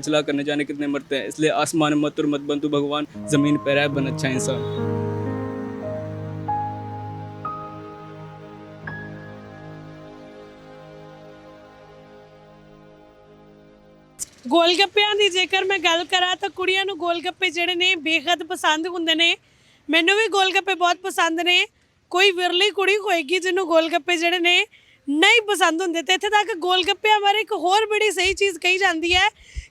चला करने जाने कितने मरते हैं इसलिए आसमान में मत और मत बन तू भगवान जमीन पर रह बन अच्छा इंसान ਗੋਲਗੱਪਿਆਂ ਦੀ ਜੇਕਰ ਮੈਂ ਗੱਲ ਕਰਾਂ ਤਾਂ ਕੁੜੀਆਂ ਨੂੰ ਗੋਲਗੱਪੇ ਜਿਹੜੇ ਨੇ ਬੇਹੱਦ ਪਸੰਦ ਹੁੰਦੇ ਨੇ ਮੈਨੂੰ ਵੀ ਗੋਲਗੱਪੇ ਬਹੁਤ ਪਸੰਦ ਨੇ ਕੋਈ ਵਿਰਲੀ ਕੁੜੀ ਹੋਏਗੀ ਜਿਹਨੂੰ ਗੋਲਗੱਪੇ ਜਿਹੜੇ ਨੇ ਨਹੀਂ ਪਸੰਦ ਹੁੰਦੇ ਤੇ ਇੱਥੇ ਤੱਕ ਗੋਲਗੱਪਿਆਂ ਬਾਰੇ ਇੱਕ ਹੋਰ ਬੜੀ ਸਹੀ ਚੀਜ਼ ਕਹੀ ਜਾਂਦੀ ਹੈ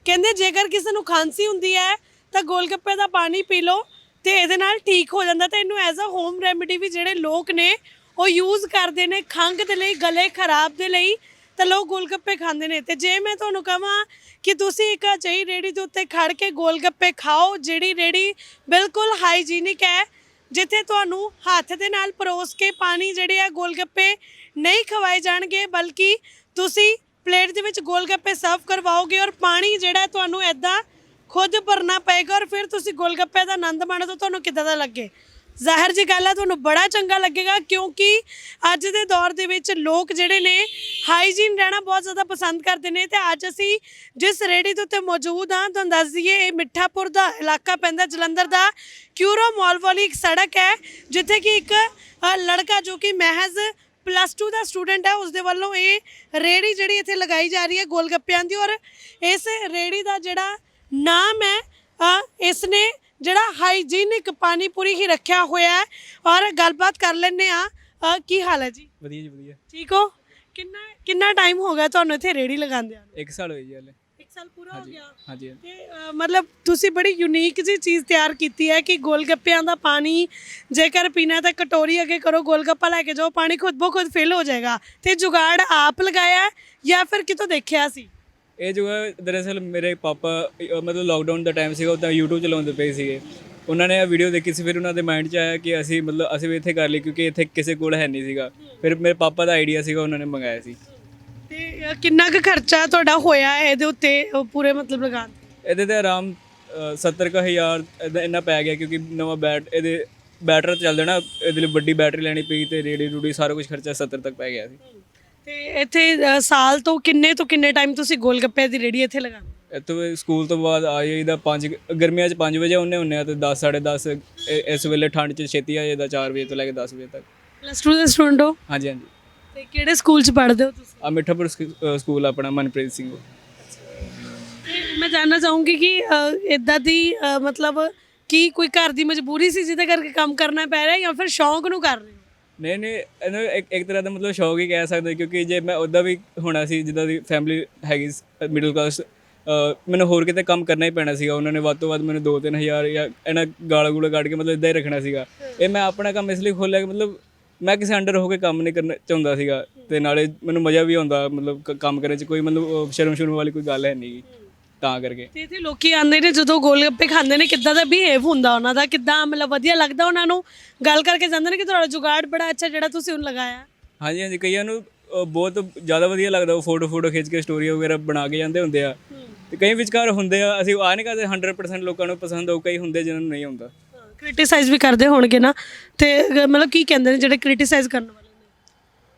ਕਹਿੰਦੇ ਜੇਕਰ ਕਿਸੇ ਨੂੰ ਖਾਂਸੀ ਹੁੰਦੀ ਹੈ, ਤਾਂ ਗੋਲਗੱਪੇ ਦਾ ਪਾਣੀ ਪੀ ਲਓ ਤੇ ਇਹਦੇ ਨਾਲ ਠੀਕ ਹੋ ਜਾਂਦਾ। ਤੇ ਇਹਨੂੰ ਐਜ਼ ਅ ਹੋਮ ਰੈਮੇਡੀ ਵੀ ਜਿਹੜੇ ਲੋਕ ਨੇ, ਉਹ ਯੂਜ਼ ਕਰਦੇ ਨੇ ਖੰਘ ਦੇ ਲਈ, ਗਲੇ ਖਰਾਬ ਦੇ ਲਈ, ਤਾਂ ਲੋਕ ਗੋਲਗੱਪੇ ਖਾਂਦੇ ਨੇ। ਤੇ ਜੇ ਮੈਂ ਤੁਹਾਨੂੰ ਕਹਾਂ ਕਿ ਤੁਸੀਂ ਇੱਕ ਅਜਿਹੀ ਰੇੜੀ ਦੇ ਉੱਤੇ ਖੜ ਕੇ ਗੋਲਗੱਪੇ ਖਾਓ, ਜਿਹੜੀ ਰੇੜੀ ਬਿਲਕੁਲ ਹਾਈਜੀਨਿਕ ਹੈ, ਜਿੱਥੇ ਤੁਹਾਨੂੰ ਹੱਥ ਦੇ ਨਾਲ ਪਰੋਸ ਕੇ ਪਾਣੀ ਜਿਹੜੇ ਆ ਗੋਲਗੱਪੇ ਨਹੀਂ ਖਵਾਏ ਜਾਣਗੇ, ਬਲਕਿ ਤੁਸੀਂ ਪਲੇਟ ਦੇ ਵਿੱਚ ਗੋਲਗੱਪੇ ਸਰਵ ਕਰਵਾਓਗੇ ਔਰ ਪਾਣੀ ਜਿਹੜਾ ਤੁਹਾਨੂੰ ਐਦਾਂ ਖੁਦ ਭਰਨਾ ਪਏਗਾ ਔਰ ਫਿਰ ਤੁਸੀਂ ਗੋਲਗੱਪੇ ਦਾ ਆਨੰਦ ਮਾਣੋ ਤਾਂ ਤੁਹਾਨੂੰ ਕਿੱਦਾਂ ਦਾ ਲੱਗੇ? ਜ਼ਾਹਿਰ ਜੀ ਗੱਲ ਹੈ ਤੁਹਾਨੂੰ ਬੜਾ ਚੰਗਾ ਲੱਗੇਗਾ ਕਿਉਂਕਿ ਅੱਜ ਦੇ ਦੌਰ ਦੇ ਵਿੱਚ ਲੋਕ ਜਿਹੜੇ ਨੇ ਹਾਈਜੀਨ ਰਹਿਣਾ ਬਹੁਤ ਜ਼ਿਆਦਾ ਪਸੰਦ ਕਰਦੇ ਨੇ ਤੇ ਅੱਜ ਅਸੀਂ ਜਿਸ ਰੇੜੀ ਦੇ ਉੱਤੇ ਮੌਜੂਦ ਹਾਂ ਤੁਹਾਨੂੰ ਦੱਸ ਦਈਏ ਇਹ ਮਿੱਠਾਪੁਰ ਦਾ ਇਲਾਕਾ ਪੈਂਦਾ ਜਲੰਧਰ ਦਾ ਕਿਊਰੋ ਮਾਲ ਵਾਲੀ ਇੱਕ ਸੜਕ ਹੈ ਜਿੱਥੇ ਕਿ ਇੱਕ ਅ, ਲੜਕਾ ਜੋ ਕਿ ਮਹਿਜ਼ ਪਲੱਸ 2 ਦਾ ਸਟੂਡੈਂਟ ਹੈ ਉਸ ਦੇ ਵੱਲੋਂ ਇਹ ਰੇੜੀ ਜਿਹੜੀ ਇੱਥੇ ਲਗਾਈ ਜਾ ਰਹੀ ਹੈ ਗੋਲਗੱਪਿਆਂ ਦੀ ਔਰ ਇਸ ਰੇੜੀ ਦਾ ਜਿਹੜਾ ਨਾਮ ਹੈ ਇਸ ਨੇ ਜਿਹੜਾ ਹਾਈਜੀਨਿਕ ਪਾਣੀਪੂਰੀ ਹੀ ਰੱਖਿਆ ਹੋਇਆ ਹੈ ਔਰ ਗੱਲਬਾਤ ਕਰ ਲੈਂਦੇ ਆ ਕੀ ਹਾਲ ਹੈ ਜੀ? ਵਧੀਆ ਜੀ ਵਧੀਆ। ਠੀਕ ਹੋ? ਕਿੰਨਾ ਕਿੰਨਾ ਟਾਈਮ ਹੋ ਗਿਆ ਤੁਹਾਨੂੰ ਇੱਥੇ ਰੇੜੀ ਲਗਾਉਂਦਿਆਂ ਨੂੰ? ਇੱਕ ਸਾਲ ਹੋਈ ਜੀ ਹਲੇ। ਸਾਲ ਪੂਰਾ ਹੋ ਗਿਆ। ਹਾਂਜੀ ਤੇ ਅ, ਮਤਲਬ ਤੁਸੀਂ ਬੜੀ ਯੂਨੀਕ ਜੀ ਚੀਜ਼ ਤਿਆਰ ਕੀਤੀ ਹੈ ਕਿ ਗੋਲਗੱਪਿਆਂ ਦਾ ਪਾਣੀ ਜੇਕਰ ਪੀਣਾ ਤਾਂ ਕਟੋਰੀ ਅੱਗੇ ਕਰੋ ਗੋਲਗੱਪਾ ਲੈ ਕੇ ਜਾਓ ਪਾਣੀ ਖੁਦ ਬੋ ਖੁਦ ਫਿਲ ਹੋ ਜਾਏਗਾ। ਤੇ ਜੁਗਾੜ ਆਪ ਲਗਾਇਆ ਹੈ ਜਾਂ ਫਿਰ ਕਿਤੋਂ ਦੇਖਿਆ ਸੀ? ਇਹ ਜੋ ਹੈ ਦਰਅਸਲ ਮੇਰੇ ਪਾਪਾ ਮਤਲਬ ਲੋਕਡਾਊਨ ਦਾ ਟਾਈਮ ਸੀਗਾ ਉਦੋਂ YouTube ਚਲਾਉਂਦੇ ਪਏ ਸੀਗੇ। ਉਹਨਾਂ ਨੇ ਇਹ ਵੀਡੀਓ ਦੇਖੀ ਸੀ ਫਿਰ ਉਹਨਾਂ ਦੇ ਮਾਈਂਡ 'ਚ ਆਇਆ ਕਿ ਅਸੀਂ ਮਤਲਬ ਅਸੀਂ ਵੀ ਇੱਥੇ ਕਰ ਲਈ ਕਿਉਂਕਿ ਇੱਥੇ ਕਿਸੇ ਕੋਲ ਹੈ ਨਹੀਂ ਸੀਗਾ। ਫਿਰ ਮੇਰੇ ਪਾਪਾ ਦਾ ਆਈਡੀਆ ਸੀਗਾ ਉਹਨਾਂ ਨੇ ਮੰਗਾਇਆ ਸੀ। ਕਿੰਨਾ ਕੁ ਖਰਚਾ ਤੁਹਾਡਾ ਹੋਇਆ ਹੈ ਇਹਦੇ ਉੱਤੇ ਪੂਰੇ ਮਤਲਬ ਲਗਾਉਣ ਤੇ ਇਹਦੇ ਤੇ ਆਰਾਮ 70 ਕੁ ਹਜ਼ਾਰ ਇਹਦਾ ਇੰਨਾ ਪੈ ਗਿਆ ਕਿਉਂਕਿ ਨਵਾਂ ਬੈਟ ਇਹਦੇ ਬੈਟਰ ਚੱਲਦਾ ਨਾ ਇਹਦੇ ਲਈ ਵੱਡੀ ਬੈਟਰੀ ਲੈਣੀ ਪਈ ਤੇ ਰੇਡੀ ਰੂਡੀ ਸਾਰਾ ਕੁਝ ਖਰਚਾ 70 ਤੱਕ ਪੈ ਗਿਆ ਸੀ। ਤੇ ਇੱਥੇ ਅ, ਸਾਲ ਤੋਂ ਕਿੰਨੇ ਤੋਂ ਕਿੰਨੇ ਟਾਈਮ ਤੁਸੀਂ ਗੋਲਗੱਪੇ ਦੀ ਰੇੜੀ ਇੱਥੇ ਲਗਾਉਂਦੇ? ਹੋ? ਇੱਥੋਂ ਸਕੂਲ ਤੋਂ ਬਾਅਦ ਆ ਜਾਈਦਾ 5 ਗਰਮੀਆਂ 'ਚ 5 ਵਜੇ ਹੁੰਨੇ ਹੁੰਨੇ ਆ ਤੇ 10 10:30 ਇਸ ਵੇਲੇ ਠੰਡ 'ਚ ਛੇਤੀ ਆ ਜਾਈਦਾ 4 ਵਜੇ ਤੋਂ ਲੈ ਕੇ 10 ਵਜੇ ਤੱਕ। ਪਲੱਸ 2 ਦੇ ਸਟੂਡੈਂਟ ਹੋ? ਹਾਂਜੀ ਹਾਂਜੀ। ਤੇ ਕਿਹੜੇ ਸਕੂਲ 'ਚ ਪੜ੍ਹਦੇ ਹੋ ਤੁਸੀਂ? ਆ ਮਿੱਠਾਪੁਰ ਸਕੂ- ਅ, ਸਕੂਲ ਆਪਣਾ ਮਨਪ੍ਰੀਤ ਸਿੰਘ ਤੇ ਮੈਂ ਜਾਣਨਾ ਚਾਹੂੰਗੀ ਕਿ ਇਦਾਂ ਦੀ ਅ, ਮਤਲਬ ਕੀ ਕੋਈ ਘਰ ਦੀ ਮਜਬੂਰੀ ਸੀ ਜਿਹਦੇ ਕਰਕੇ ਕੰਮ ਕਰਨਾ ਪੈ ਰਿਹਾ ਜਾਂ ਫਿਰ ਸ਼ੌਂਕ ਨੂੰ ਕਰ ਰਹੇ ਹੋ? ਨਹੀਂ ਨਹੀਂ ਇਹਨੂੰ ਇੱਕ ਇੱਕ ਤਰ੍ਹਾਂ ਦਾ ਮਤਲਬ ਸ਼ੌਕ ਹੀ ਕਹਿ ਸਕਦੇ ਕਿਉਂਕਿ ਜੇ ਮੈਂ ਉੱਦਾਂ ਵੀ ਹੋਣਾ ਸੀ ਜਿੱਦਾਂ ਦੀ ਫੈਮਿਲੀ ਹੈਗੀ ਮਿਡਲ ਕਲਾਸ ਮੈਨੂੰ ਹੋਰ ਕਿਤੇ ਕੰਮ ਕਰਨਾ ਹੀ ਪੈਣਾ ਸੀਗਾ। ਉਹਨਾਂ ਨੇ ਵੱਧ ਤੋਂ ਵੱਧ ਮੈਨੂੰ 2-3000 ਜਾਂ ਇਹਨਾਂ ਗਾਲਾ ਗੂਲਾ ਕੱਢ ਕੇ ਮਤਲਬ ਇਦਾਂ ਹੀ ਰੱਖਣਾ ਸੀਗਾ। ਇਹ ਮੈਂ ਆਪਣਾ ਕੰਮ ਇਸ ਲਈ ਖੋਲ੍ਹਿਆ ਕਿ ਮਤਲਬ ਮੈਂ ਕਿਸੇ ਅੰਡਰ ਹੋ ਕੇ ਕੰਮ ਨਹੀਂ ਕਰਨਾ ਚਾਹੁੰਦਾ ਸੀਗਾ ਤੇ ਨਾਲੇ ਮੈਨੂੰ ਮਜ਼ਾ ਵੀ ਆਉਂਦਾ ਮਤਲਬ ਕ- ਕੰਮ ਕਰਨ 'ਚ ਕੋਈ ਮਤਲਬ ਸ਼ਰਮ ਸ਼ਰਮ ਵਾਲੀ ਕੋਈ ਗੱਲ ਹੈ ਨਹੀਂ ਤਾਂ ਕਰਕੇ। ਤੇ ਇੱਥੇ ਲੋਕੀ ਆਉਂਦੇ ਨੇ ਜਦੋਂ ਗੋਲਗੱਪੇ ਖਾਂਦੇ ਨੇ ਕਿੱਦਾਂ ਦਾ ਬਿਹੇਵ ਹੁੰਦਾ ਉਹਨਾਂ ਦਾ? ਕਿੱਦਾਂ ਮਤਲਬ ਵਧੀਆ ਲੱਗਦਾ ਉਹਨਾਂ ਨੂੰ? ਗੱਲ ਕਰਕੇ ਜਾਂਦੇ ਨੇ ਕਿ ਤੁਹਾਡਾ ਜੁਗਾੜ ਬੜਾ ਅੱਛਾ ਜਿਹੜਾ ਤੁਸੀਂ ਹੁਣ ਲਗਾਇਆ। ਹਾਂਜੀ ਹਾਂਜੀ ਕਈਆਂ ਨੂੰ ਬਹੁਤ ਜ਼ਿਆਦਾ ਵਧੀਆ ਲੱਗਦਾ ਉਹ ਫੋਟੋ ਫੋਟੋ ਖਿੱਚ ਕੇ ਸਟੋਰੀ ਵਗੈਰਾ ਬਣਾ ਕੇ ਜਾਂਦੇ ਹੁੰਦੇ ਆ। ਤੇ ਕਈ ਵਿਚਕਾਰ ਹੁੰਦੇ ਆ ਅਸੀਂ ਆ ਨਹੀਂ ਕਰਦੇ 100% ਲੋਕਾਂ ਨੂੰ ਪਸੰਦ ਹੋਊ ਕਈ ਹੁੰਦੇ ਜਿਨ੍ਹਾਂ ਨੂੰ ਨਹੀਂ ਹੁੰਦਾ ਕ੍ਰਿਟਿਸਾਈਜ਼ ਵੀ ਕਰਦੇ ਹੋਣਗੇ ਨਾ ਤੇ ਮਤਲਬ ਕੀ ਕਹਿੰਦੇ ਨੇ ਜਿਹੜੇ ਕ੍ਰਿਟਿਸਾਈਜ਼ ਕਰਨ ਵਾਲੇ ਨੇ?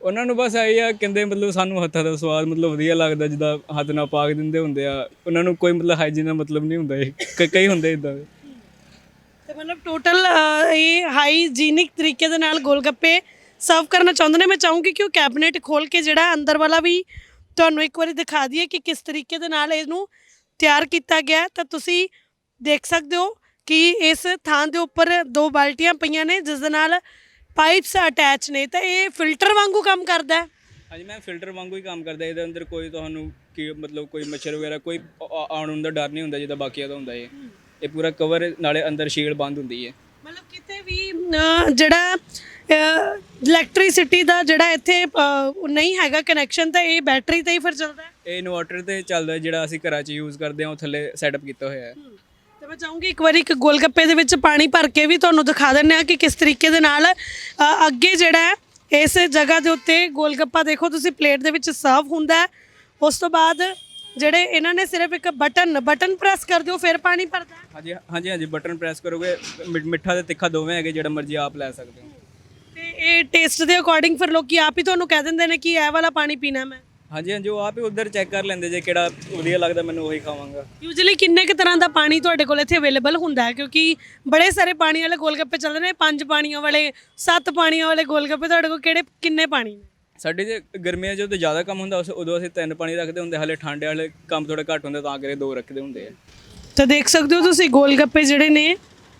ਉਹਨਾਂ ਨੂੰ ਬਸ ਆਈ ਆ ਕਹਿੰਦੇ ਮਤਲਬ ਸਾਨੂੰ ਹੱਥਾਂ ਦਾ ਸਵਾਦ ਮਤਲਬ ਵਧੀਆ ਲੱਗਦਾ ਜਿੱਦਾਂ ਹੱਥ ਨਾਲ ਪਾ ਕੇ ਦਿੰਦੇ ਹੁੰਦੇ ਆ। ਉਹਨਾਂ ਨੂੰ ਕੋਈ ਮਤਲਬ ਹਾਈਜੀਨ ਦਾ ਮਤਲਬ ਨਹੀਂ ਹੁੰਦਾ ਇਹ ਕ- ਕਈ ਹੁੰਦੇ ਇਦਾਂ ਦੇ। ਤੇ ਮਤਲਬ ਟੋਟਲ ਇਹ ਹਾਈਜੀਨਿਕ ਤਰੀਕੇ ਦੇ ਨਾਲ ਗੋਲਗੱਪੇ ਸਰਵ ਕਰਨਾ ਚਾਹੁੰਦੇ ਨੇ। ਮੈਂ ਚਾਹੂੰਗੀ ਕਿ ਉਹ ਕੈਬਨਿਟ ਖੋਲ ਕੇ ਜਿਹੜਾ ਅੰਦਰ ਵਾਲਾ ਵੀ ਤੁਹਾਨੂੰ ਇੱਕ ਵਾਰੀ ਦਿਖਾ ਦਈਏ ਕਿ ਕਿਸ ਤਰੀਕੇ ਦੇ ਨਾਲ ਇਹਨੂੰ ਤਿਆਰ ਕੀਤਾ ਗਿਆ ਹੈ। ਤਾਂ ਤੁਸੀਂ ਦੇਖ ਸਕਦੇ ਹੋ ਕਿ ਇਸ ਥਾਂ ਦੇ ਉੱਪਰ ਦੋ ਬਾਲਟੀਆਂ ਪਈਆਂ ਨੇ ਜਿਸ ਦੇ ਨਾਲ ਪਾਈਪਸ ਅਟੈਚ ਨੇ। ਤਾਂ ਇਹ ਫਿਲਟਰ ਵਾਂਗੂ ਕੰਮ ਕਰਦਾ ਹੈ? ਹਾਂਜੀ ਮੈਂ ਫਿਲਟਰ ਵਾਂਗੂ ਹੀ ਕੰਮ ਕਰਦਾ ਇਹਦੇ ਅੰਦਰ ਕੋਈ ਤੁਹਾਨੂੰ ਕੀ ਮਤਲਬ ਕੋਈ ਮੱਛਰ ਵਗੈਰਾ ਕੋਈ ਆ- ਆਉਣ ਦਾ ਡਰ ਨਹੀਂ ਹੁੰਦਾ ਜਿੱਦਾਂ ਬਾਕੀਆਂ ਦਾ ਹੁੰਦਾ ਇਹ। ਇਹ ਪੂਰਾ ਕਵਰ ਨਾਲੇ ਅੰਦਰ ਸ਼ੀਲਡ ਬੰਦ ਹੁੰਦੀ ਹੈ। ਮਤਲਬ ਕਿਤੇ ਵੀ ਅਹ, ਜਿਹੜਾ ਇਲੈਕਟ੍ਰਿਸਿਟੀ ਦਾ ਜਿਹੜਾ ਇੱਥੇ ਅਹ, ਨਹੀਂ ਹੈਗਾ ਕਨੈਕਸ਼ਨ ਤਾਂ ਇਹ ਬੈਟਰੀ ਤੇ ਹੀ ਫਿਰ ਚੱਲਦਾ ਹੈ? ਇਹ ਇਨਵਰਟਰ ਤੇ ਚੱਲਦਾ ਜਿਹੜਾ ਅਸੀਂ ਘਰਾਂ 'ਚ ਯੂਜ਼ ਕਰਦੇ ਹਾਂ ਉਹ ਥੱਲੇ ਸੈਟਅਪ ਕੀਤਾ ਹੋਇਆ ਹੈ। ਤੇ ਮੈਂ ਚਾਹੂੰਗੀ ਇੱਕ ਵਾਰੀ ਇੱਕ ਗੋਲਗੱਪੇ ਦੇ ਵਿੱਚ ਪਾਣੀ ਭਰ ਕੇ ਵੀ ਤੁਹਾਨੂੰ ਦਿਖਾ ਦਿੰਨੇ ਆ ਕਿ ਕਿਸ ਤਰੀਕੇ ਦੇ ਨਾਲ ਅ, ਅੱਗੇ ਜਿਹੜਾ ਹੈ ਇਸ ਜਗ੍ਹਾ ਦੇ ਉੱਤੇ ਗੋਲਗੱਪਾ ਦੇਖੋ ਤੁਸੀਂ ਪਲੇਟ ਦੇ ਵਿੱਚ ਸਰਵ ਹੁੰਦਾ ਹੈ। ਉਸ ਤੋਂ ਬਾਅਦ ਜਿਹੜੇ ਇਹਨਾਂ ਨੇ ਸਿਰਫ ਇੱਕ ਬਟਨ ਬਟਨ ਪ੍ਰੈਸ ਕਰ ਦਿਓ ਫਿਰ ਪਾਣੀ ਭਰਦਾ ਹੈ। ਹਾਂਜੀ ਹਾਂਜੀ ਹਾਂਜੀ ਬਟਨ ਪ੍ਰੈਸ ਕਰੋਗੇ ਮਿ- ਮਿੱਠਾ ਤੇ ਤਿੱਖਾ ਦੋਵੇਂ ਹੈਗੇ ਜਿਹੜਾ ਮਰਜ਼ੀ ਆਪ ਲੈ ਸਕਦੇ ਹੋ। ਤੇ ਇਹ ਟੇਸਟ ਦੇ ਅਕੋਰਡਿੰਗ ਫਿਰ ਲੋਕੀ ਆਪ ਹੀ ਤੁਹਾਨੂੰ ਕਹਿ ਦਿੰਦੇ ਨੇ ਕਿ ਇਹ ਵਾਲਾ ਪਾਣੀ ਪੀਣਾ ਮੈਂ। ਹਾਂਜੀ ਹਾਂਜੀ ਉਹ ਆਪ ਹੀ ਉਧਰ ਚੈੱਕ ਕਰ ਲੈਂਦੇ ਜੇ ਕਿਹੜਾ ਵਧੀਆ ਲੱਗਦਾ ਮੈਨੂੰ ਉਹੀ ਖਾਵਾਂਗਾ। ਯੂਜੂਲੀ ਕਿੰਨੇ ਕੁ ਤਰ੍ਹਾਂ ਦਾ ਪਾਣੀ ਤੁਹਾਡੇ ਕੋਲ ਇੱਥੇ ਅਵੇਲੇਬਲ ਹੁੰਦਾ ਹੈ? ਕਿਉਂਕਿ ਬੜੇ ਸਾਰੇ ਪਾਣੀ ਵਾਲੇ ਗੋਲਗੱਪੇ ਚੱਲਦੇ ਨੇ ਪੰਜ ਪਾਣੀਆਂ ਵਾਲੇ ਸੱਤ ਪਾਣੀਆਂ ਵਾਲੇ ਗੋਲਗੱਪੇ ਤੁਹਾਡੇ ਕੋਲ ਕਿਹੜੇ ਕਿੰਨੇ ਪਾਣੀ ਨੇ? ਸਾਡੇ ਜੇ ਗਰਮੀਆਂ ਜਦੋਂ ਜ਼ਿਆਦਾ ਕੰਮ ਹੁੰਦਾ ਉਸ ਉਦੋਂ ਅਸੀਂ ਤਿੰਨ ਪਾਣੀ ਰੱਖਦੇ ਹੁੰਦੇ ਹਾਲੇ ਠੰਡੇ ਵਾਲੇ ਕੰਮ ਥੋੜਾ ਘੱਟ ਹੁੰਦਾ ਤਾਂ ਕਰੇ ਦੋ ਰੱਖਦੇ ਹੁੰਦੇ ਆ। ਤਾਂ ਦੇਖ ਸਕਦੇ ਹੋ ਤੁਸੀਂ ਗੋਲਗੱਪੇ ਜਿਹੜੇ ਨੇ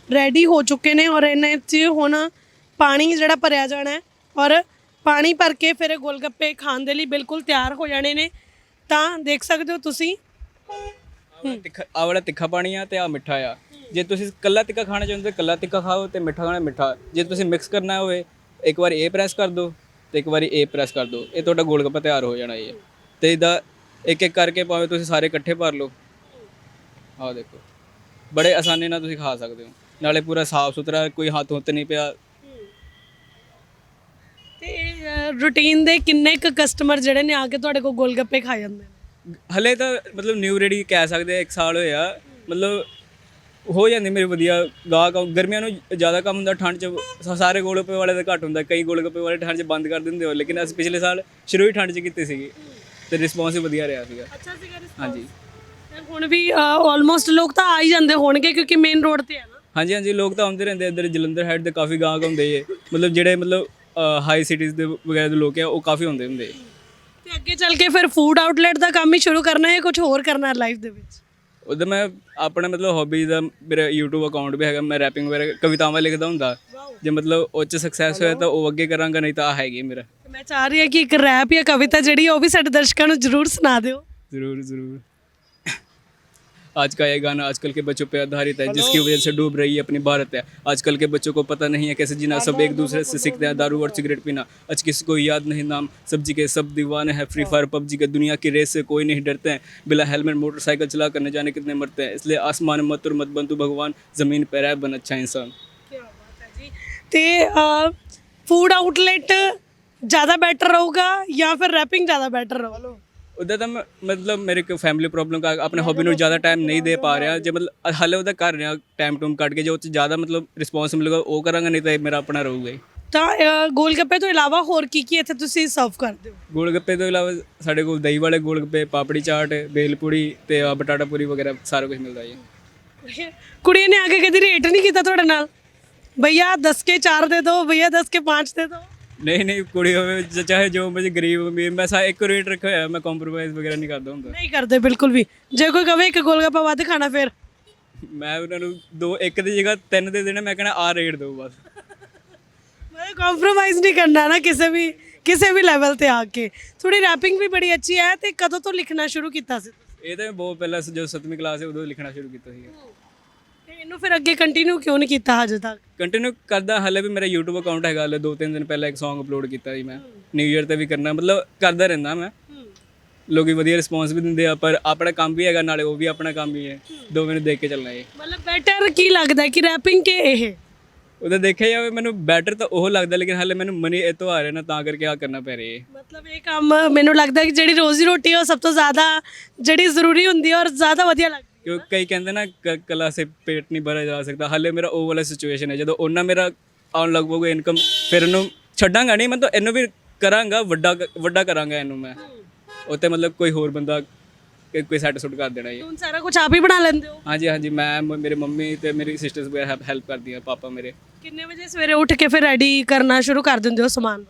ਰੈਡੀ ਹੋ ਚੁੱਕੇ ਨੇ ਔਰ ਇਹਨਾਂ 'ਚ ਹੁਣ ਪਾਣੀ ਜਿਹੜਾ ਭਰਿਆ ਜਾਣਾ ਹੈ ਔਰ ਪਾਣੀ ਭਰ ਕੇ ਫਿਰ ਇਹ ਗੋਲਗੱਪੇ ਖਾਣ ਦੇ ਲਈ ਬਿਲਕੁਲ ਤਿਆਰ ਹੋ ਜਾਣੇ ਨੇ। ਤਾਂ ਦੇਖ ਸਕਦੇ ਹੋ ਤੁਸੀਂ। ਤਿੱਖਾ ਆਹ ਵਾਲਾ ਤਿੱਖਾ ਪਾਣੀ ਆ ਤੇ ਆ ਮਿੱਠਾ ਆ। ਜੇ ਤੁਸੀਂ ਕੱਲਾ ਤਿੱਖਾ ਖਾਣਾ ਚਾਹੁੰਦੇ ਕੱਲਾ ਤਿੱਖਾ ਖਾਓ ਤੇ ਮਿੱਠਾ ਖਾਣਾ ਮਿੱਠਾ। ਜੇ ਤੁਸੀਂ ਮਿਕਸ ਕਰਨਾ ਹੋਵੇ, ਇੱਕ ਵਾਰ ਇਹ ਪ੍ਰੈਸ ਕਰ ਦਿਓ ਤੇ ਇੱਕ ਵਾਰੀ ਇਹ ਪ੍ਰੈਸ ਕਰ ਦਿਓ ਇਹ ਤੁਹਾਡਾ ਗੋਲਗੱਪਾ ਤਿਆਰ ਹੋ ਜਾਣਾ ਇਹ ਤੇ ਇਹਦਾ ਇੱਕ ਇੱਕ ਕਰਕੇ ਭਾਵੇਂ ਤੁਸੀਂ ਸਾਰੇ ਇਕੱਠੇ ਭਰ ਲਓ। ਆਹ ਦੇਖੋ। ਬੜੇ ਆਸਾਨੀ ਨਾਲ ਤੁਸੀਂ ਖਾ ਸਕਦੇ ਹੋ। ਨਾਲੇ ਪੂਰਾ ਸਾਫ਼ ਸੁਥਰਾ, ਕੋਈ ਹੱਥ ਹੁੱਥ ਨਹੀਂ ਪਿਆ ਤੇ ਰੂਟੀਨ ਦੇ ਕਿੰਨੇ ਕੁ ਕਸਟਮਰ ਜਿਹੜੇ ਨੇ ਆ ਕੇ ਤੁਹਾਡੇ ਕੋਲ ਗੋਲਗੱਪੇ ਖਾ ਜਾਂਦੇ ਨੇ? ਹਲੇ ਤਾਂ ਮਤਲਬ ਨਿਊ ਰੈਡੀ ਕਹਿ ਸਕਦੇ ਆ ਇੱਕ ਸਾਲ ਹੋਇਆ ਮਤਲਬ ਹੋ ਜਾਂਦੀ ਮੇਰੇ ਵਧੀਆ ਗਾਹਕ ਆ। ਗਰਮੀਆਂ ਨੂੰ ਜ਼ਿਆਦਾ ਕੰਮ ਹੁੰਦਾ ਠੰਡ 'ਚ ਸ- ਸਾਰੇ ਗੋਲਗੱਪੇ ਵਾਲੇ ਦਾ ਘੱਟ ਹੁੰਦਾ ਕਈ ਗੋਲਗੱਪੇ ਵਾਲੇ ਠੰਡ 'ਚ ਬੰਦ ਕਰ ਦਿੰਦੇ ਹੋ ਲੇਕਿਨ ਅਸੀਂ ਪਿਛਲੇ ਸਾਲ ਸ਼ੁਰੂ ਹੀ ਠੰਡ 'ਚ ਕੀਤੀ ਸੀਗੀ ਤੇ ਰਿਸਪੌਂਸ ਵਧੀਆ ਰਿਹਾ ਸੀਗਾ। ਅੱਛਾ ਸੀਗਾ ਹਾਂਜੀ। ਹੁਣ ਵੀ ਆਲਮੋਸਟ ਲੋਕ ਤਾਂ ਆ ਹੀ ਜਾਂਦੇ ਹੋਣਗੇ ਕਿਉਂਕਿ ਮੇਨ ਰੋਡ ਤੇ ਹੈ ਨਾ। ਹਾਂਜੀ ਹਾਂਜੀ ਲੋਕ ਤਾਂ ਆਉਂਦੇ ਰਹਿੰਦੇ ਇੱਧਰ ਜਲੰਧਰ ਹੈਡ ਦੇ ਕਾਫੀ ਗਾਹਕ ਆਉਂਦੇ ਏ ਮਤਲਬ ਜਿਹੜੇ ਮਤਲਬ ਹਾਈ ਸਿਟੀਜ਼ ਦੇ ਵਗੈਰਾ ਦੇ ਲੋਕ ਆ ਉਹ ਕਾਫੀ ਹੁੰਦੇ ਹੁੰਦੇ ਤੇ ਅੱਗੇ ਚੱਲ ਕੇ ਫਿਰ ਫੂਡ ਆਊਟਲੈਟ ਦਾ ਕੰਮ ਹੀ ਸ਼ੁਰੂ ਕਰਨਾ ਹੈ ਕੁਝ ਹੋਰ ਕਰਨਾ ਹੈ ਲਾਈਫ ਦੇ ਵਿੱਚ? ਉਹਦਾ ਮੈਂ ਆਪਣਾ ਮਤਲਬ ਹੌਬੀ ਦਾ ਮੇਰਾ YouTube ਅਕਾਊਂਟ ਵੀ ਹੈਗਾ ਮੈਂ ਰੈਪਿੰਗ ਵਗੈਰਾ ਕਵਿਤਾਵਾਂ ਲਿਖਦਾ ਹੁੰਦਾ। ਜੇ ਮਤਲਬ ਉਹ ਸਕਸੈਸ ਹੋਇਆ ਤਾਂ ਉਹ ਅੱਗੇ ਕਰਾਂਗਾ ਨਹੀਂ ਤਾਂ ਹੈਗੀ ਮੇਰਾ। ਮੈਂ ਚਾਹ ਰਹੀ ਹਾਂ ਕਿ ਇੱਕ ਰੈਪ ਜਾਂ ਕਵਿਤਾ ਜਿਹੜੀ ਉਹ ਵੀ ਸਾਡੇ ਦਰਸ਼ਕਾਂ ਨੂੰ ਜ਼ਰੂਰ ਸੁਣਾ ਦਿਓ। ਜ਼ਰੂਰ ਜ਼ਰੂਰ। आज का ये गाना आजकल के बच्चों पे आधारित है जिसकी वजह से डूब रही है अपनी भारत है आजकल के बच्चों को पता नहीं है कैसे जीना सब एक दूसरे से सीखते हैं दारू और सिगरेट पीना आज किसी को याद नहीं नाम सब्जी के सब दीवाने हैं फ्री फायर पबजी के दुनिया की रेस से कोई नहीं डरते हैं बिना हेलमेट मोटरसाइकिल चला कर न जाने कितने मरते हैं इसलिए आसमान में मत और मत बन तू भगवान ज़मीन पर है बन अच्छा इंसान ਕੀ ਬਾਤ ਹੈ ਜੀ ਤੇ ਫੂਡ ਆਊਟਲੈਟ ਜ਼ਿਆਦਾ ਬੈਟਰ ਰਹੂਗਾ ਜਾਂ ਫਿਰ ਰੈਪਿੰਗ ਜ਼ਿਆਦਾ ਬੈਟਰ ਰਹੂਗਾ ਉਹਦਾ ਤਾਂ ਮੈਂ- ਮਤਲਬ ਮੇਰੇ ਕੋ ਫੈਮਿਲੀ ਪ੍ਰੋਬਲਮ ਕਰਕੇ ਆਪਣੇ ਹੌਬੀ ਨੂੰ ਜ਼ਿਆਦਾ ਟਾਈਮ ਨਹੀਂ ਦੇ ਪਾ ਰਿਹਾ। ਜੇ ਮਤਲਬ ਹਾਲੇ ਉਹਦਾ ਕਰ ਰਿਹਾ ਟਾਈਮ ਟੂਮ ਕੱਢ ਕੇ ਜੇ ਉਹ 'ਚ ਜ਼ਿਆਦਾ ਮਤਲਬ ਰਿਸਪੌਂਸ ਮਿਲੇਗਾ ਉਹ ਕਰਾਂਗਾ ਨਹੀਂ ਤਾਂ ਇਹ ਮੇਰਾ ਆਪਣਾ ਰਹੂਗਾ ਹੀ। ਤਾਂ ਗੋਲਗੱਪੇ ਤੋਂ ਇਲਾਵਾ ਹੋਰ ਕੀ ਕੀ ਇੱਥੇ ਤੁਸੀਂ ਸਰਵ ਕਰਦੇ ਹੋ? ਗੋਲਗੱਪੇ ਤੋਂ ਇਲਾਵਾ ਸਾਡੇ ਕੋਲ ਦਹੀਂ ਵਾਲੇ ਗੋਲਗੱਪੇ ਪਾਪੜੀ ਚਾਟ ਬੇਲਪੂੜੀ ਤੇ ਆਹ ਬਟਾਟਾ ਪੂਰੀ ਵਗੈਰਾ ਸਾਰਾ ਕੁਝ ਮਿਲਦਾ ਜੀ। ਕੁੜੀ ਨੇ ਆ ਕੇ ਕਦੀ ਰੇਟ ਨਹੀਂ ਕੀਤਾ ਤੁਹਾਡੇ ਨਾਲ? ਭਈਆ 10 ਕੇ 4 ਦੇ ਦਿਓ ਭਈਆ 10 ਕੇ 5 ਦੇ ਦਿਓ ਨਹੀਂ ਨਹੀਂ ਕੁੜੀ ਹੋਵੇ ਚ- ਚਾਹੇ ਜੋ ਮੁਝੇ ਗਰੀਬ ਅਮੀਰ ਮੈਂ ਸਾ ਇੱਕ ਰੇਟ ਰੱਖਿਆ ਹੋਇਆ ਮੈਂ ਕੰਪਰੋਮਾਈਜ਼ ਵਗੈਰਾ ਨਹੀਂ ਕਰਦਾ ਹੁੰਦਾ। ਨਹੀਂ ਕਰਦੇ ਬਿਲਕੁਲ ਵੀ। ਜੇ ਕੋਈ ਕਵੇ ਇੱਕ ਗੋਲਗੱਪਾ ਵੱਧ ਖਾਣਾ ਫਿਰ? ਮੈਂ ਉਹਨਾਂ ਨੂੰ ਦੋ ਇੱਕ ਦੀ ਜਗ੍ਹਾ ਤਿੰਨ ਦੇ ਦੇਣਾ ਮੈਂ ਕਹਿਣਾ ਆ ਰੇਟ ਦਿਓ ਬਸ। ਮੈਂ ਕੰਪਰੋਮਾਈਜ਼ ਨਹੀਂ ਕਰਨਾ ਨਾ ਕਿਸੇ ਵੀ ਕਿਸੇ ਵੀ ਲੈਵਲ ਤੇ ਆ ਕੇ। ਥੋੜੀ ਰੈਪਿੰਗ ਵੀ ਬੜੀ ਅੱਛੀ ਹੈ ਤੇ ਕਦੋਂ ਤੋਂ ਲਿਖਣਾ ਸ਼ੁਰੂ ਕੀਤਾ ਸੀ ਇਹ ਤਾਂ ਮੈਂ ਬਹੁਤ ਪਹਿਲਾਂ ਜਦੋਂ 7ਵੀਂ ਕਲਾਸ ਹੈ ਉਦੋਂ ਲਿਖਣਾ ਸ਼ੁਰੂ ਕੀਤਾ ਸੀ ਇਹਨੂੰ ਫਿਰ ਅੱਗੇ ਕੰਟੀਨਿਊ ਕਿਉਂ ਨਹੀਂ ਕੀਤਾ ਹਜੇ ਤੱਕ? ਕੰਟੀਨਿਊ ਕਰਦਾ ਹਾਲੇ ਵੀ ਮੇਰਾ YouTube ਅਕਾਊਂਟ ਹੈਗਾ ਹਾਲੇ ਦੋ ਤਿੰਨ ਦਿਨ ਪਹਿਲਾਂ ਇੱਕ Song ਅਪਲੋਡ ਕੀਤਾ ਸੀ ਮੈਂ। ਨਿਊ ਇਅਰ ਤੇ ਵੀ ਕਰਨਾ ਮਤਲਬ ਕਰਦਾ ਰਹਿੰਦਾ ਮੈਂ। ਲੋਕੀ ਵਧੀਆ ਰਿਸਪੌਂਸ ਵੀ ਦਿੰਦੇ ਆ ਪਰ ਆਪਣਾ ਕੰਮ ਵੀ ਹੈਗਾ ਨਾਲੇ ਉਹ ਵੀ ਆਪਣਾ ਕੰਮ ਹੀ ਹੈ। ਦੋਵੇਂ ਨੂੰ ਦੇਖ ਕੇ ਚੱਲਣਾ ਹੈ ਮਤਲਬ ਬੈਟਰ ਕੀ ਲੱਗਦਾ ਕਿ ਰੈਪਿੰਗ ਕਿ ਇਹ? ਉਹਦਾ ਦੇਖਿਆ ਜਾਵੇ ਮੈਨੂੰ ਬੈਟਰ ਤਾਂ ਉਹ ਲੱਗਦਾ ਲੇਕਿਨ ਹਾਲੇ ਮੈਨੂੰ ਮਨੀ ਇਹ ਤੋਂ ਆ ਰਿਹਾ ਨਾ ਤਾਂ ਕਰਕੇ ਆ ਕਰਨਾ ਪੈ ਰਿਹਾ ਹੈ ਮਤਲਬ ਇਹ ਕੰਮ ਮੈਨੂੰ ਲੱਗਦਾ ਕਿ ਜਿਹੜੀ ਰੋਜ਼ੀ ਰੋਟੀ ਹੈ ਉਹ ਸਭ ਤੋਂ ਜ਼ਿਆਦਾ ਜਿਹੜੀ ਜ਼ਰੂਰੀ ਹੁੰਦੀ ਹੈ ਔਰ ਜ਼ਿਆਦਾ ਵਧੀਆ ਲੱਗਦੀ। ਕਿਉਂਕਿ ਕਈ ਕਹਿੰਦੇ ਨਾ ਕ- ਕਲਾ ਸੇ ਪੇਟ ਨਹੀਂ ਭਰਿਆ ਜਾ ਸਕਦਾ। ਹਾਲੇ ਮੇਰਾ ਉਹ ਵਾਲਾ ਸਿਚੁਏਸ਼ਨ ਹੈ। ਜਦੋਂ ਉਹਨਾਂ ਮੇਰਾ ਆਉਣ ਲੱਗ ਪਊਗਾ ਇਨਕਮ ਫਿਰ ਇਹਨੂੰ ਛੱਡਾਂਗਾ ਨਹੀਂ ਮੈਂ ਤਾਂ ਇਹਨੂੰ ਵੀ ਕਰਾਂਗਾ ਵੱਡਾ ਕ- ਵੱਡਾ ਕਰਾਂਗਾ ਇਹਨੂੰ ਮੈਂ। ਉੱਤੇ ਮਤਲਬ ਕੋਈ ਹੋਰ ਬੰਦਾ ਕਿ- ਕੋਈ ਸੈਟ ਸੁੱਟ ਕਰ ਦੇਣਾ ਹੈ ਹੁਣ ਸਾਰਾ ਕੁਝ ਆਪ ਹੀ ਬਣਾ ਲੈਂਦੇ ਹੋ? ਹਾਂਜੀ ਹਾਂਜੀ। ਮੈਂ ਮ- ਮੇਰੇ ਮੰਮੀ ਤੇ ਮੇਰੀ ਸਿਸਟਰਸ ਵਗੈਰਾ ਹੈਲਪ ਕਰਦੀਆਂ ਪਾਪਾ ਮੇਰੇ। ਕਿੰਨੇ ਵਜੇ ਸਵੇਰੇ ਉੱਠ ਕੇ ਫਿਰ ਰੈਡੀ ਕਰਨਾ ਸ਼ੁਰੂ ਕਰ ਦਿੰਦੇ ਹੋ ਸਮਾਨ?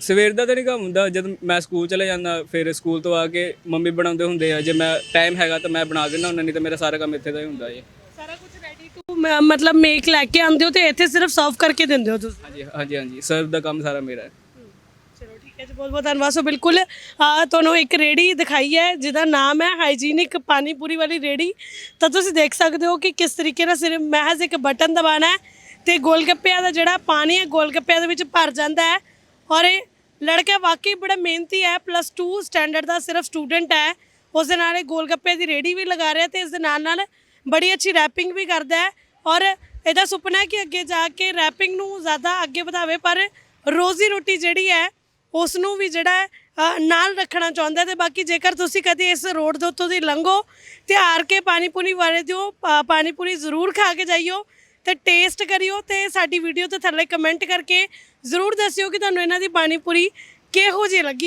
ਸਵੇਰ ਦਾ ਤਾਂ ਨਹੀਂ ਕੰਮ ਹੁੰਦਾ ਜਦ ਮੈਂ ਸਕੂਲ ਚਲੇ ਜਾਂਦਾ ਫਿਰ ਸਕੂਲ ਤੋਂ ਆ ਕੇ ਮੰਮੀ ਬਣਾਉਂਦੇ ਹੁੰਦੇ ਆ ਜੇ ਮੈਂ ਟਾਈਮ ਹੈਗਾ ਤਾਂ ਮੈਂ ਬਣਾ ਦਿੰਦਾ ਹੁੰਦਾ ਨਹੀਂ ਤਾਂ ਮੇਰਾ ਸਾਰਾ ਕੰਮ ਇੱਥੇ ਦਾ ਹੀ ਹੁੰਦਾ ਜੀ। ਸਾਰਾ ਕੁਝ ਰੈਡੀ ਟੂ ਮਤਲਬ ਮੇਕ ਲੈ ਕੇ ਆਉਂਦੇ ਹੋ ਤੇ ਇੱਥੇ ਸਿਰਫ ਸਰਵ ਕਰਕੇ ਦਿੰਦੇ ਹੋ ਤੁਸੀਂ? ਹਾਂਜੀ ਹਾਂਜੀ ਹਾਂਜੀ ਸਰਵ ਦਾ ਕੰਮ ਸਾਰਾ ਮੇਰਾ ਹੈ। ਚਲੋ ਠੀਕ ਹੈ ਜੀ ਬਹੁਤ ਬਹੁਤ ਧੰਨਵਾਦ। ਸੋ ਬਿਲਕੁਲ ਆ ਤੁਹਾਨੂੰ ਇੱਕ ਰੇੜੀ ਦਿਖਾਈ ਹੈ ਜਿਹਦਾ ਨਾਮ ਹੈ ਹਾਈਜੀਨਿਕ ਪਾਨੀਪੂਰੀ ਵਾਲੀ ਰੇੜੀ ਤਾਂ ਤੁਸੀਂ ਦੇਖ ਸਕਦੇ ਹੋ ਕਿ ਕਿਸ ਤਰੀਕੇ ਨਾਲ ਸਿਰਫ ਮਹਿਜ਼ ਇੱਕ ਬਟਨ ਦਬਾਣਾ ਹੈ ਤੇ ਗੋਲਗੱਪਿਆਂ ਦਾ ਜਿਹੜਾ ਪਾਣੀ ਹੈ ਗੋਲਗੱਪਿਆਂ ਦੇ ਵਿੱਚ ਭਰ ਜਾਂਦਾ ਹੈ। ਔਰ ਇਹ ਲੜਕਾ ਵਾਕਈ ਬੜਾ ਮਿਹਨਤੀ ਹੈ ਪਲੱਸ 2 ਸਟੈਂਡਰਡ ਦਾ ਸਿਰਫ ਸਟੂਡੈਂਟ ਹੈ। ਉਸ ਦੇ ਨਾਲ ਇਹ ਗੋਲਗੱਪੇ ਦੀ ਰੇੜੀ ਵੀ ਲਗਾ ਰਿਹਾ ਤੇ ਇਸ ਦੇ ਨਾਲ ਨਾਲ ਬੜੀ ਅੱਛੀ ਰੈਪਿੰਗ ਵੀ ਕਰਦਾ ਹੈ। ਔਰ ਇਹਦਾ ਸੁਪਨਾ ਹੈ ਕਿ ਅੱਗੇ ਜਾ ਕੇ ਰੈਪਿੰਗ ਨੂੰ ਜ਼ਿਆਦਾ ਅੱਗੇ ਵਧਾਵੇ, ਪਰ ਰੋਜ਼ੀ ਰੋਟੀ ਜਿਹੜੀ ਹੈ ਉਸ ਨੂੰ ਵੀ ਜਿਹੜਾ ਨਾਲ ਰੱਖਣਾ ਚਾਹੁੰਦਾ ਹੈ ਤੇ ਬਾਕੀ ਜੇਕਰ ਤੁਸੀਂ ਕਦੇ ਇਸ ਰੋਡ ਦੇ ਉੱਤੋਂ ਦੀ ਲੰਘੋ, ਤੇ ਹਾਰ ਕੇ ਪਾਨੀਪੂਰੀ ਵਾਲੇ ਦਿਓ, ਪਾ- ਪਾਨੀਪੂਰੀ ਜ਼ਰੂਰ ਖਾ ਕੇ ਜਾਈਓ ਤੇ ਟੇਸਟ ਕਰਿਓ ਤੇ ਸਾਡੀ ਵੀਡੀਓ ਤੇ ਥੱਲੇ ਕਮੈਂਟ ਕਰਕੇ ਜ਼ਰੂਰ ਦੱਸਿਓ ਕਿ ਤੁਹਾਨੂੰ ਇਹਨਾਂ ਦੀ ਪਾਣੀ ਪੂਰੀ ਕਿਹੋ ਜਿਹੀ ਲੱਗੀ।